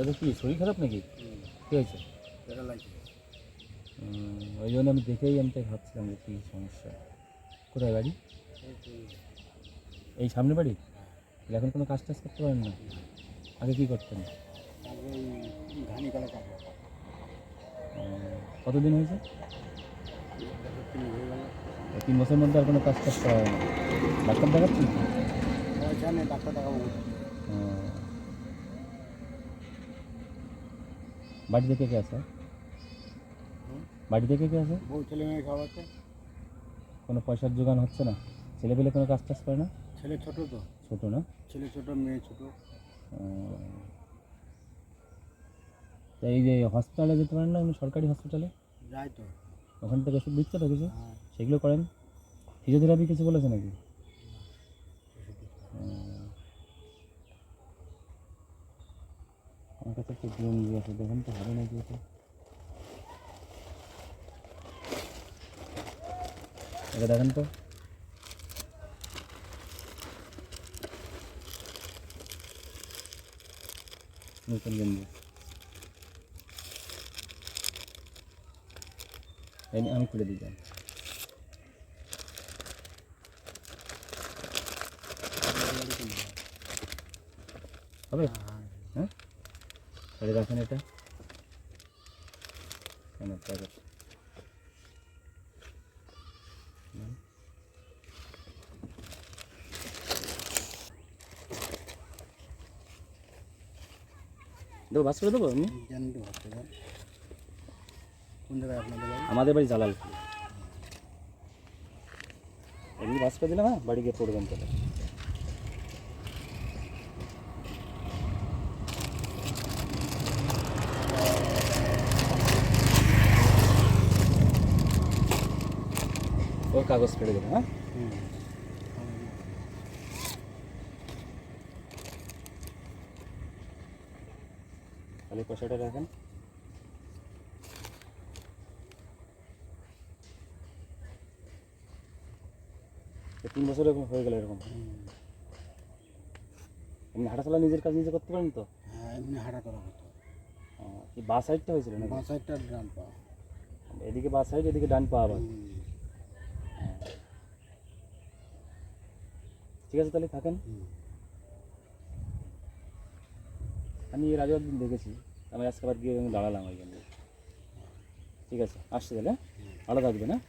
তাহলে কি শরীর খারাপ নাকি? কী হয়েছে ওই জন্য আমি দেখেই আমি তাই ভাবছিলাম যে কী সমস্যা। কোথায় বাড়ি? এই সামনে বাড়ি? এখন কোনো কাজ টাজ করতে পারেন না? আগে কী করতেন? কতদিন হয়েছে? তিনি হয়ে বছরের মধ্যে আর কোনো কাজ টাজ করা হয় না। ডাক্তার দেখাচ্ছেন? নেই ডাক্তার দেখাবো। বাড়ি থেকে কে আছে? বাড়ি থেকে কে আছে? বউ ছেলে মেয়ে সব আছে। কোনো পয়সার জোগান হচ্ছে না? ছেলে পেলে কোনো কাজ টাজ করে না? ছেলে ছোট তো। ছোটো না? ছেলে ছোট মেয়ে ছোট। তা এই যে হসপিটালে যেতে পারেন না সরকারি হসপিটালে? যাই তো। ওখান থেকে ওষুধ দিচ্ছে তো কিছু? হ্যাঁ। সেগুলো করেন? ফিজিওথেরাপি কিছু বলেছে নাকি? আমার কাছে একটু গেঞ্জি আছে দেখুন তো হবে নাকি এটা এটা দেখেন তো নতুন গেঞ্জি এই নিয়ে আমি খুলে দিই যান। হবে হ্যাঁ তাহলে রাখেন এটা কেন প্যাকেট দেবো বাস করে দেবো আমি জানি তো ভাবতে যান কোন জায়গায় আপনাদের বাড়ি আমাদের বাড়ি জালালপুর এমনি বাস করে দিলাম হ্যাঁ বাড়ি গিয়ে পড়বেন তাহলে কাগজ ফেলে দেবেন হ্যাঁ তাহলে পয়সাটা রাখেন তিন বছর হয়ে গেল এরকম। এমনি হাঁটাচলা নিজের কাজ নিজে করতে পারেন তো হ্যাঁ এমনি হাঁটা করা হতো ও, কি বা সাইডটা হয়েছিল নাকি বাঁ সাইডটা ড্রাম পাওয়া এদিকে বা সাইড এদিকে ডান পা আবার ঠিক আছে তাহলে থাকেন। আমি এর আগে একদিন দেখেছি। আমি আজকে আবার গিয়ে দাঁড়ালাম ওইখানে। ঠিক আছে আসছে তাহলে হ্যাঁ? ভালো থাকবে হ্যাঁ?